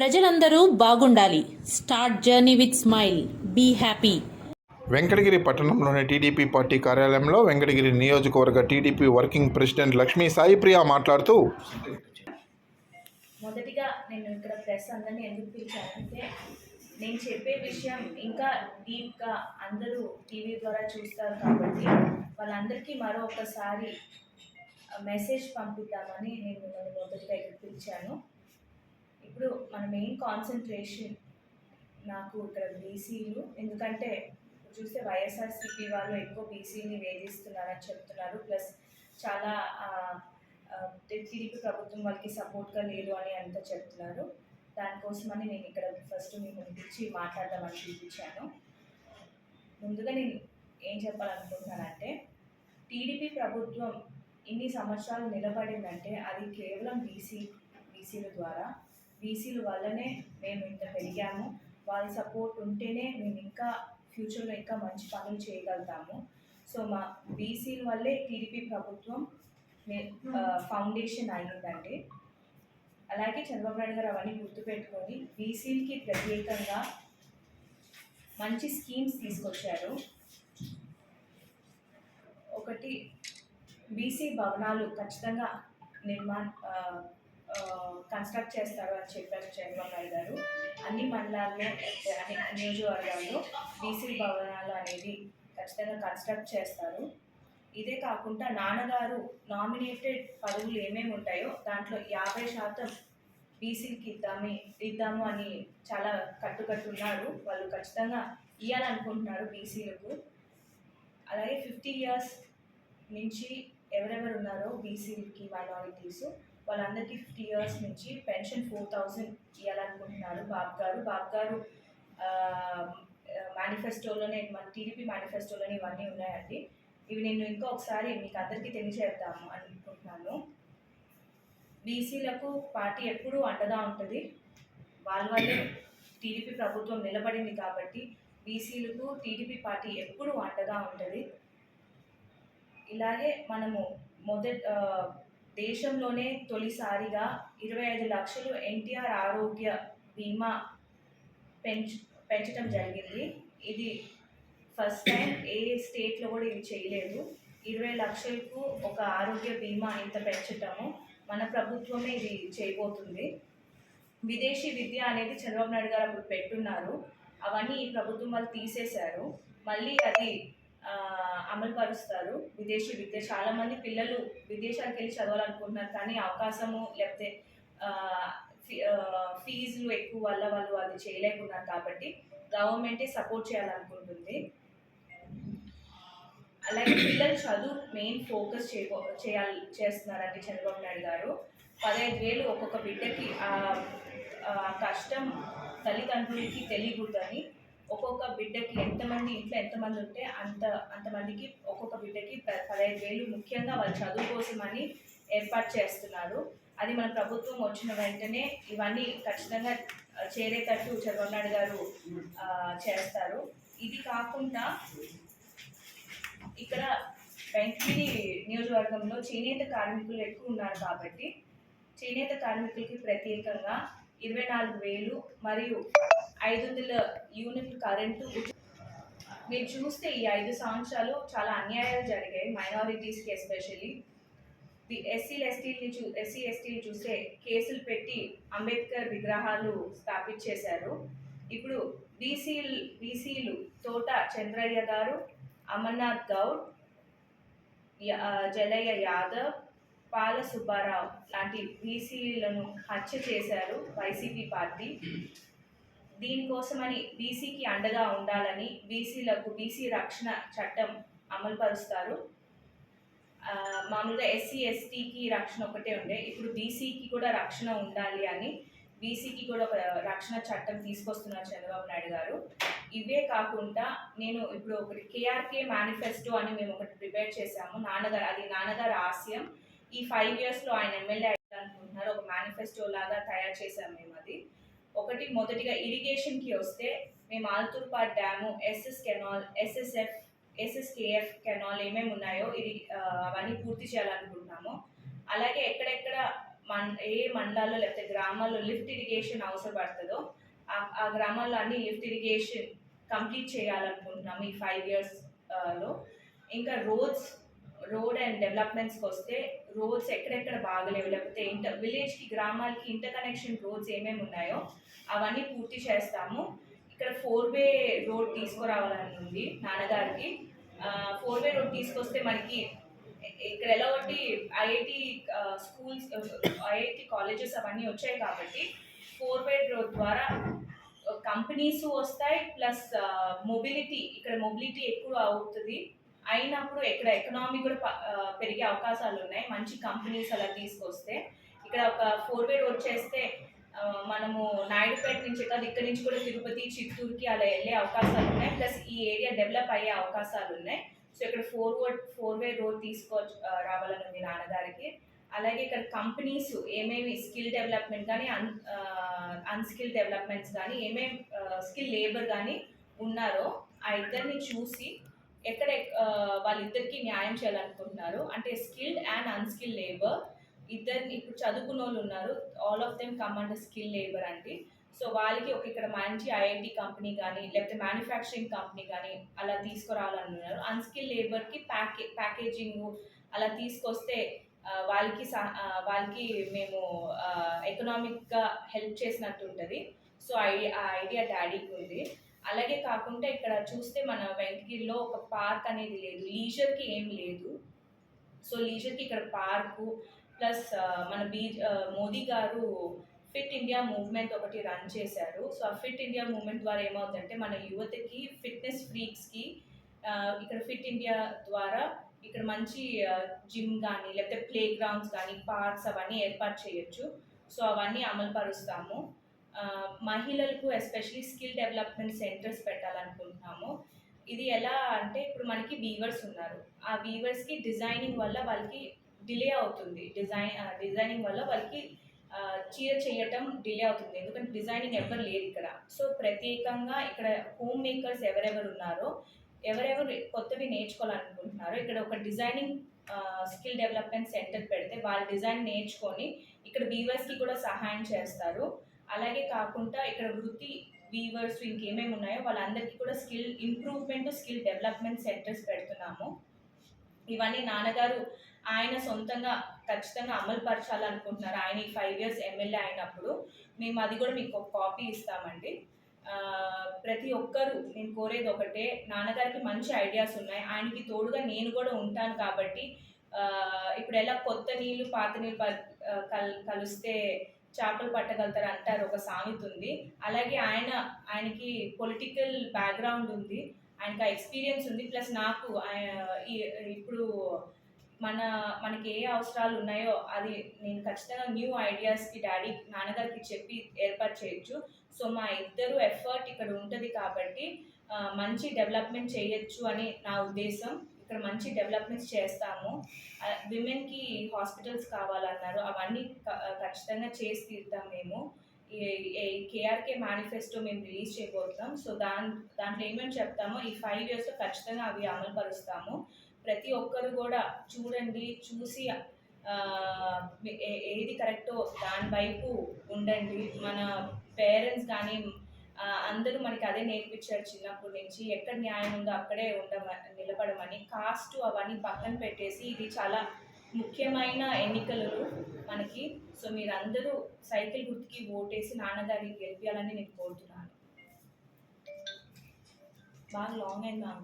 ప్రజలందరూ బాగుండాలి. Start journey with smile. Be happy. Venkatagiri పట్టణంలోని టీడీపీ పార్టీ కార్యాలయంలో వెంకటగిరి నియోజకవర్గ TDP working president Lakshmi Saipriya మాట్లాడుతూ మొదటిగా నేను ఇక్కడ ప్రెస్ అందరినీ ఎందుకు పిలిచానంటే నేను చెప్పే విషయం ఇంకా డీప్గా అందరూ టీవీ ద్వారా చూస్తారు కాబట్టి వాళ్ళందరికీ మరో ఒకసారి మెసేజ్ పంపిద్దామని నేను మొదటిగా ఇక్కడ పిలిచాను. ఇప్పుడు మన మెయిన్ కాన్సన్ట్రేషన్ నాకు ఇక్కడ బీసీలు ఎందుకంటే చూస్తే వైఎస్ఆర్సీపీ వాళ్ళు ఎక్కువ బీసీని వేధిస్తున్నారని చెప్తున్నారు. ప్లస్ చాలా టీడీపీ ప్రభుత్వం వాళ్ళకి సపోర్ట్గా లేదు అని అంతా చెప్తున్నారు. దానికోసమని నేను ఇక్కడ ఫస్ట్ మీకు పిలిచి మాట్లాడదామని చూపించాను. ముందుగా నేను ఏం చెప్పాలనుకుంటున్నానంటే టీడీపీ ప్రభుత్వం ఇన్ని సంవత్సరాలు నిలబడిందంటే అది కేవలం బీసీ బీసీల ద్వారా బీసీల వల్లనే మేము ఇంత పెరిగాము. వాళ్ళ సపోర్ట్ ఉంటేనే మేము ఇంకా ఫ్యూచర్లో ఇంకా మంచి పనులు చేయగలుగుతాము. సో మా బీసీల వల్లే టీడీపీ ప్రభుత్వం ఫౌండేషన్ అయ్యిందండి అలాగే చంద్రబాబు నాయుడు గారు అవన్నీ గుర్తుపెట్టుకొని బీసీలకి ప్రత్యేకంగా మంచి స్కీమ్స్ తీసుకొచ్చారు. ఒకటి బీసీ భవనాలు ఖచ్చితంగా నిర్మాణ కన్స్ట్రక్ట్ చేస్తారు అని చెప్పారు చంద్రబాబు గారు. అన్ని మండలాల్లో నియోజకవర్గాల్లో బీసీ భవనాలు అనేది ఖచ్చితంగా కన్స్ట్రక్ట్ చేస్తారు. ఇదే కాకుండా నాన్నగారు నామినేటెడ్ పదవులు ఏమేమి ఉంటాయో దాంట్లో యాభై శాతం బీసీకి ఇద్దామే ఇద్దాము అని చాలా కట్టుకట్టున్నారు వాళ్ళు ఖచ్చితంగా ఇవ్వాలనుకుంటున్నారు బీసీలకు. అలాగే ఫిఫ్టీ ఇయర్స్ నుంచి ఎవరెవరు ఉన్నారో బీసీకి మైనారిటీస్ వాళ్ళందరికీ ఫిఫ్టీ ఇయర్స్ నుంచి పెన్షన్ ఫోర్ థౌజండ్ ఇవ్వాలనుకుంటున్నారు బాబు గారు బాబు గారు మేనిఫెస్టోలోనే మన టీడీపీ మేనిఫెస్టోలోనే ఇవన్నీ ఉన్నాయండి. ఇవి నేను ఇంకా ఒకసారి మీకు అందరికీ తెలియజేద్దాము అనుకుంటున్నాను. బీసీలకు పార్టీ ఎప్పుడూ అండగా ఉంటుంది. వాళ్ళ వల్లే టీడీపీ ప్రభుత్వం నిలబడింది కాబట్టి బీసీలకు టీడీపీ పార్టీ ఎప్పుడూ అండగా ఉంటుంది. ఇలాగే మనము మొదట దేశంలోనే తొలిసారిగా ఇరవై ఐదు లక్షలు ఎన్టీఆర్ ఆరోగ్య బీమా పెంచ పెంచడం జరిగింది. ఇది ఫస్ట్ టైం ఏ స్టేట్లో కూడా ఇది చేయలేదు. ఇరవై లక్షలకు ఒక ఆరోగ్య బీమా ఇంత పెంచటము మన ప్రభుత్వమే ఇది చేయబోతుంది. విదేశీ విద్య అనేది చంద్రబాబు నాయుడు గారు అప్పుడు పెట్టున్నారు. అవన్నీ ఈ ప్రభుత్వం వాళ్ళు తీసేశారు. మళ్ళీ అది అమలు పరుస్తారు విదేశీ విద్య. చాలామంది పిల్లలు విదేశాలకు వెళ్ళి చదవాలనుకుంటున్నారు కానీ అవకాశము లేకపోతే ఫీ- ఫీజులు ఎక్కువ వల్ల వాళ్ళు అది చేయలేకున్నారు కాబట్టి గవర్నమెంటే సపోర్ట్ చేయాలనుకుంటుంది. అలాగే పిల్లలు చదువు మెయిన్ ఫోకస్ చేయకో చేయాలి చేస్తున్నారండి చంద్రబాబు నాయుడు గారు. పదహైదు వేలు ఒక్కొక్క బిడ్డకి కష్టం తల్లిదండ్రులకి తెలియకూడదని ఒక్కొక్క బిడ్డకి ఎంతమంది ఇంట్లో ఎంతమంది ఉంటే అంత అంతమందికి ఒక్కొక్క బిడ్డకి పదహైదు వేలు ముఖ్యంగా వాళ్ళ చదువు కోసమని ఏర్పాటు చేస్తున్నారు. అది మన ప్రభుత్వం వచ్చిన వెంటనే ఇవన్నీ ఖచ్చితంగా చేరేటట్టు చంద్రబాబు గారు చేస్తారు. ఇది కాకుండా ఇక్కడ వెంకగిరి నియోజకవర్గంలో చేనేత కార్మికులు ఎక్కువ ఉన్నారు కాబట్టి చేనేత కార్మికులకి ప్రత్యేకంగా ఇరవై నాలుగు వేలు మరియు ఐదు వందల యూనిట్ కరెంటు మీరు చూస్తే ఈ ఐదు సంవత్సరాలు చాలా అన్యాయాలు జరిగాయి మైనారిటీస్కి ఎస్పెషల్లీ ఎస్సీలు ఎస్టీని చూ ఎస్సీ ఎస్టీలు చూస్తే కేసులు పెట్టి అంబేద్కర్ విగ్రహాలు స్థాపించేశారు. ఇప్పుడు బీసీలు బీసీలు తోట చంద్రయ్య గారు అమర్నాథ్ గౌడ్ జలయ్య యాదవ్ పాల సుబ్బారావు లాంటి బీసీలను హత్య చేశారు వైసీపీ పార్టీ. దీనికోసమని బీసీకి అండగా ఉండాలని బీసీలకు బీసీ రక్షణ చట్టం అమలు పరుస్తారు మామూలుగా ఎస్సీ ఎస్టీకి రక్షణ ఒకటే ఉండే. ఇప్పుడు బీసీకి కూడా రక్షణ ఉండాలి అని బీసీకి కూడా ఒక రక్షణ చట్టం తీసుకొస్తున్నారు చంద్రబాబు నాయుడు గారు. ఇవే కాకుండా నేను ఇప్పుడు ఒకటి కేఆర్కే మేనిఫెస్టో అని మేము ఒకటి ప్రిపేర్ చేశాము. నాన్నగారు అది నాన్నగారి ఆశయం. ఈ ఫైవ్ ఇయర్స్లో ఆయన ఎమ్మెల్యే అనుకుంటున్నారు. ఒక మేనిఫెస్టో లాగా తయారు చేశాము మేము అది. ఒకటి మొదటిగా ఇరిగేషన్కి వస్తే మేము Alturpat dam SS canal SSF SSKF canal ఏమేమి ఉన్నాయో ఇది అవన్నీ పూర్తి చేయాలనుకుంటున్నాము. అలాగే ఎక్కడెక్కడ మన్ ఏ మండలాల్లో లేకపోతే గ్రామాల్లో లిఫ్ట్ ఇరిగేషన్ అవసరపడుతుందో ఆ- ఆ గ్రామాల్లో అన్ని లిఫ్ట్ ఇరిగేషన్ కంప్లీట్ చేయాలనుకుంటున్నాము ఈ ఫైవ్ ఇయర్స్లో. ఇంకా రోడ్స్ రోడ్ అండ్ డెవలప్మెంట్స్కి వస్తే రోడ్స్ ఎక్కడెక్కడ బాగలేవు లేకపోతే ఇంటర్ విలేజ్కి గ్రామాలకి ఇంటర్ కనెక్షన్ రోడ్స్ ఏమేమి ఉన్నాయో అవన్నీ పూర్తి చేస్తాము. ఇక్కడ ఫోర్ వే రోడ్ తీసుకురావాలని ఉంది నాన్నగారికి. ఫోర్ వే రోడ్ తీసుకొస్తే మనకి ఇక్కడ ఎలా ఒకటి ఐఐటి స్కూల్స్ ఐఐటి కాలేజెస్ అవన్నీ వచ్చాయి కాబట్టి ఫోర్ వే రోడ్ ద్వారా కంపెనీస్ వస్తాయి ప్లస్ మొబిలిటీ ఇక్కడ మొబిలిటీ ఎక్కువ అవుతుంది. అయినప్పుడు ఇక్కడ ఎకనామీ కూడా పెరిగే అవకాశాలు ఉన్నాయి. మంచి కంపెనీస్ అలా తీసుకొస్తే ఇక్కడ ఒక ఫోర్ వే రోడ్ చేస్తే మనము నాయుడుపేట నుంచి కాదు ఇక్కడ నుంచి కూడా తిరుపతి చిత్తూరుకి అలా వెళ్ళే అవకాశాలు ఉన్నాయి. ప్లస్ ఈ ఏరియా డెవలప్ అయ్యే అవకాశాలు ఉన్నాయి. సో ఇక్కడ four word four way road తీసుకో రావాలని ఉంది నాన్నగారికి. అలాగే ఇక్కడ కంపెనీస్ ఏమేమి స్కిల్ డెవలప్మెంట్ కానీ అన్ అన్స్కిల్ డెవలప్మెంట్స్ కానీ ఏమేమి స్కిల్ లేబర్ కానీ ఉన్నారో ఆ ఇద్దరిని చూసి ఎక్కడ వాళ్ళిద్దరికి న్యాయం చేయాలనుకుంటున్నారు. అంటే స్కిల్డ్ అండ్ అన్స్కిల్ లేబర్ ఇద్దరు ఇప్పుడు చదువుకున్న వాళ్ళు ఉన్నారు. All of them come under skill labour అండి. సో వాళ్ళకి ఒక ఇక్కడ మంచి ఐఐటి కంపెనీ కానీ లేకపోతే మ్యానుఫ్యాక్చరింగ్ కంపెనీ కానీ అలా తీసుకురావాలనున్నారు. అన్స్కిల్ లేబర్కి ప్యాకే ప్యాకేజింగ్ అలా తీసుకొస్తే వాళ్ళకి వాళ్ళకి మేము ఎకనామిక్గా హెల్ప్ చేసినట్టు ఉంటుంది సో ఐ ఆ ఐడియా డాడీకి ఉంది. అలాగే కాకుండా ఇక్కడ చూస్తే మన వెంకగిరిలో ఒక పార్క్ అనేది లేదు. లీజర్కి ఏం లేదు. సో లీజర్కి ఇక్కడ పార్కు ప్లస్ మన be Modi garu fit India movement ఒకటి రన్ చేశారు. సో ఆ ఫిట్ ఇండియా మూవ్మెంట్ ద్వారా ఏమవుతుందంటే మన యువతకి ఫిట్నెస్ ఫ్రీక్స్కి ఇక్కడ ఫిట్ ఇండియా ద్వారా ఇక్కడ మంచి జిమ్ కానీ లేకపోతే ప్లే గ్రౌండ్స్ కానీ పార్క్స్ అవన్నీ ఏర్పాటు చేయొచ్చు. సో అవన్నీ అమలు పరుస్తాము మహిళలకు ఎస్పెషలీ స్కిల్ డెవలప్మెంట్ సెంటర్స్ పెట్టాలనుకుంటున్నాము. ఇది ఎలా అంటే ఇప్పుడు మనకి వీవర్స్ ఉన్నారు. ఆ వీవర్స్కి డిజైనింగ్ వల్ల వాళ్ళకి డిలే అవుతుంది. డిజైన్ డిజైనింగ్ వల్ల వాళ్ళకి చీర చేయటం డిలే అవుతుంది. ఎందుకంటే డిజైనింగ్ ఎవరు లేరు ఇక్కడ. సో ప్రత్యేకంగా ఇక్కడ హోమ్ మేకర్స్ ఎవరెవరు ఉన్నారో ఎవరెవరు కొత్తవి నేర్చుకోవాలనుకుంటున్నారో ఇక్కడ ఒక డిజైనింగ్ స్కిల్ డెవలప్మెంట్ సెంటర్ పెడితే వాళ్ళ డిజైన్ నేర్చుకొని ఇక్కడ వీవర్స్కి కూడా సహాయం చేస్తారు. అలాగే కాకుండా ఇక్కడ వృత్తి వీవర్స్ ఇంకేమేమి ఉన్నాయో వాళ్ళందరికీ కూడా skill improvement skill development centres పెడుతున్నాము. ఇవన్నీ నాన్నగారు ఆయన సొంతంగా ఖచ్చితంగా అమలు పరచాలనుకుంటున్నారు ఆయన ఈ ఫైవ్ ఇయర్స్ ఎమ్మెల్యే అయినప్పుడు మేము అది కూడా మీకు ఒక కాపీ ఇస్తామండి. ప్రతి ఒక్కరు నేను కోరేది ఒకటే నాన్నగారికి మంచి ఐడియాస్ ఉన్నాయి. ఆయనకి తోడుగా నేను కూడా ఉంటాను కాబట్టి ఇప్పుడు ఎలా కొత్త నీళ్ళు పాత నీళ్ళు ప- కల్ కలిస్తే చేపలు పట్టగలుగుతారు అంటారు ఒక సామెత ఉంది. అలాగే ఆయన ఆయనకి పొలిటికల్ బ్యాక్గ్రౌండ్ ఉంది. ఆయనకి ఆ ఎక్స్పీరియన్స్ ఉంది. ప్లస్ నాకు ఇప్పుడు మన మనకి ఏ అవసరాలు ఉన్నాయో అది నేను ఖచ్చితంగా న్యూ ఐడియాస్కి డాడీ నాన్నగారికి చెప్పి ఏర్పాటు చేయొచ్చు. సో మా ఇద్దరు ఎఫర్ట్ ఇక్కడ ఉంటుంది కాబట్టి మంచి డెవలప్మెంట్ చేయొచ్చు అని నా ఉద్దేశం. ఇక్కడ మంచి డెవలప్మెంట్స్ చేస్తాము. విమెన్కి హాస్పిటల్స్ కావాలన్నారు. అవన్నీ ఖచ్చితంగా చేసి తీరుతాం మేము. కేఆర్కే మేనిఫెస్టో మేము రిలీజ్ చేయబోతున్నాం. సో దాని దాంట్లో ఏమేమి చెప్తామో ఈ ఫైవ్ ఇయర్స్లో ఖచ్చితంగా అవి అమలు పరుస్తాము ప్రతి ఒక్కరు కూడా చూడండి చూసి ఏ- ఏది కరెక్టో దాని వైపు ఉండండి. మన పేరెంట్స్ కానీ అందరూ మనకి అదే నేర్పించారు చిన్నప్పటి నుంచి. ఎక్కడ న్యాయం ఉందో అక్కడే ఉండమ నిలబడమని కాస్ట్ అవన్నీ పక్కన పెట్టేసి ఇది చాలా ముఖ్యమైన ఎన్నికలు మనకి. సో మీరందరూ సైకిల్ గుర్తుకి ఓటేసి నాన్నగారికి గెలిపించాలని నేను కోరుతున్నాను. బాగా లాంగ్ అయిందా?